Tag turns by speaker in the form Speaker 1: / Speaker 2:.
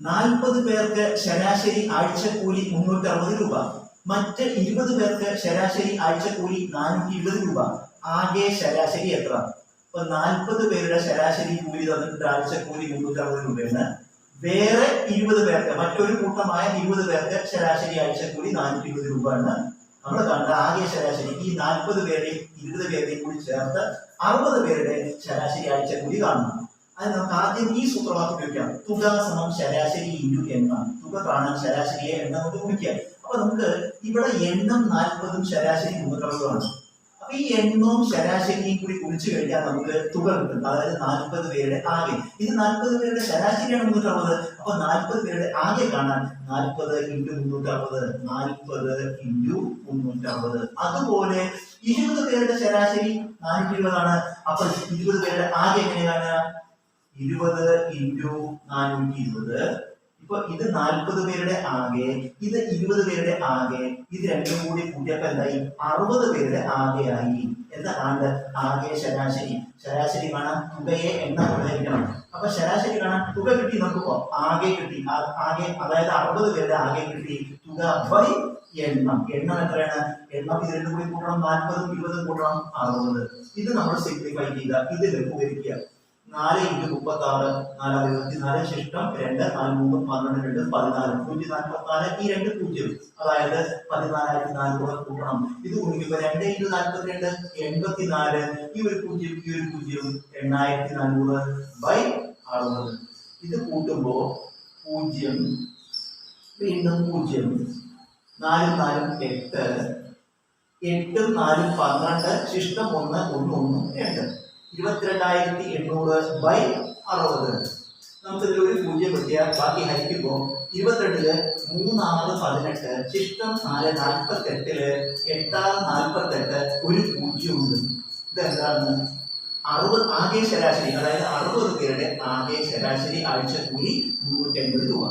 Speaker 1: നാൽപ്പത് പേർക്ക് ശരാശരി ആഴ്ചക്കൂലി മുന്നൂറ്റി അറുപത് രൂപ. മറ്റ് ഇരുപത് പേർക്ക് ശരാശരി ആഴ്ചക്കൂലി നാനൂറ്റി ഇരുപത് രൂപ. ആകെ ശരാശരി എത്ര? അപ്പൊ നാൽപ്പത് പേരുടെ ശരാശരി കൂലി തന്നിട്ട് ആഴ്ചക്കൂലി മുന്നൂറ്റി അറുപത് രൂപയാണ്. വേറെ ഇരുപത് പേർക്ക് മറ്റൊരു കൂട്ടമായ ഇരുപത് പേർക്ക് ശരാശരി ആഴ്ചക്കൂലി നാനൂറ്റി ഇരുപത് ആണ് നമ്മൾ കണ്ട ആകെ ശരാശരി ഈ നാൽപ്പത് പേരുടെയും ഇരുപത് പേരുടെയും കൂടി ചേർത്ത് അറുപത് പേരുടെ ശരാശരി ആഴ്ചക്കൂലി കാണുന്നു. അത് നമുക്ക് ആദ്യം ഈ സൂത്രവാക്യം ഉപയോഗിക്കാം. തുക സമം ശരാശരി ഇന്റു എണ്ണം തുക കാണാൻ ശരാശരിയെ എണ്ണം കൊണ്ട് ഗുണിക്കുക അപ്പൊ നമുക്ക് ഇവിടെ എണ്ണം നാൽപ്പതും ശരാശരി മുന്നൂറ്ററുപതുമാണ് അപ്പൊ ഈ എണ്ണവും ശരാശരിയും കൂടി കുറിച്ചു കഴിഞ്ഞാൽ നമുക്ക് തുക കിട്ടും. അതായത് നാൽപ്പത് പേരുടെ ആകെ. ഇത് നാൽപ്പത് പേരുടെ ശരാശരിയാണ് മുന്നൂറ്ററുപത് അപ്പൊ നാൽപ്പത് പേരുടെ ആകെ കാണാൻ നാൽപ്പത് ഇന്റു മുന്നൂറ്ററുപത് നാൽപ്പത് ഇന്റു മുന്നൂറ്ററുപത്. അതുപോലെ ഇരുപത് പേരുടെ ശരാശരി നാനൂറ്റി ഇരുപതാണ്. അപ്പൊ ഇരുപത് പേരുടെ ആകെ എങ്ങനെയാണ്? ഇരുപത് ഇന്റു നാനൂറ്റി ഇരുപത് ഇപ്പൊ ഇത് നാൽപ്പത് പേരുടെ ആകെ ഇത് ഇരുപത് പേരുടെ ആകെ ഇത് രണ്ടും കൂടി കൂട്ടിയപ്പോ എന്തായി? അറുപത് പേരുടെ ആകെയായി എന്താ കാണേണ്ട ആകെ ശരാശരി. ശരാശരി കാണാൻ തുകയെ എണ്ണ കൊണ്ടുവരിക്കണം അപ്പൊ ശരാശരി കാണാൻ തുക കിട്ടി നോക്കുമ്പോ ആകെ കിട്ടി. ആകെ അതായത് അറുപത് പേരുടെ ആകെ കിട്ടി തുക ബൈ എണ്ണം. എണ്ണം എത്രയാണ്? എണ്ണം ഇത് രണ്ടും കൂടി കൂട്ടണം നാൽപ്പതും ഇരുപതും കൂട്ടണം അറുപത്. ഇത് നമ്മൾ സിംപ്ലിഫൈ ചെയ്യുക. ഇത് ലഘൂകരിക്കുക. നാല് ഇന്റു മുപ്പത്തി ആറ് നാല് അറുപത്തി നാല് ശിഷ്ടം രണ്ട് നാല് മൂന്ന് പന്ത്രണ്ട് രണ്ട് പതിനാല് നൂറ്റി നാൽപ്പത്തി നാല് ഈ രണ്ട് പൂജ്യം. അതായത് പതിനാലായിരത്തി നാനൂറ് കൂട്ടണം. ഇത് ഗുണിക്കുമ്പോൾ രണ്ട് ഇന്റു നാൽപ്പത്തി രണ്ട് എൺപത്തി നാല് ഈ ഒരു പൂജ്യം ഈ ഒരു പൂജ്യം എണ്ണായിരത്തി നാനൂറ് ബൈ അറുപത്. ഇത് കൂട്ടുമ്പോൾ പൂജ്യം വീണ്ടും പൂജ്യം. നാലും നാലും എട്ട്. എട്ടും നാലും പന്ത്രണ്ട് ശിഷ്ടം ഒന്ന് ഒന്ന് ഒന്ന് രണ്ട്. ഇരുപത്തിരണ്ടായിരത്തി എണ്ണൂറ് ബൈ അറുപത്. നമുക്കിതിൽ ഒരു പൂജ്യം കിട്ടിയാൽ ബാക്കി ഹരിക്കുമ്പോൾ ഇരുപത്തിരണ്ടിൽ മൂന്നാറ് പതിനെട്ട് ശിഷ്ടം നാല് നാൽപ്പത്തെട്ടിൽ എട്ടാറ് നാൽപ്പത്തെട്ട് ഒരു പൂജ്യമുണ്ട്. ഇതെന്താണ്? അറുപത് ആകെ ശരാശരി അതായത് അറുപത് പേരുടെ ആകെ ശരാശരി ആഴ്ച കൂലി മുന്നൂറ്റി അൻപത് രൂപ.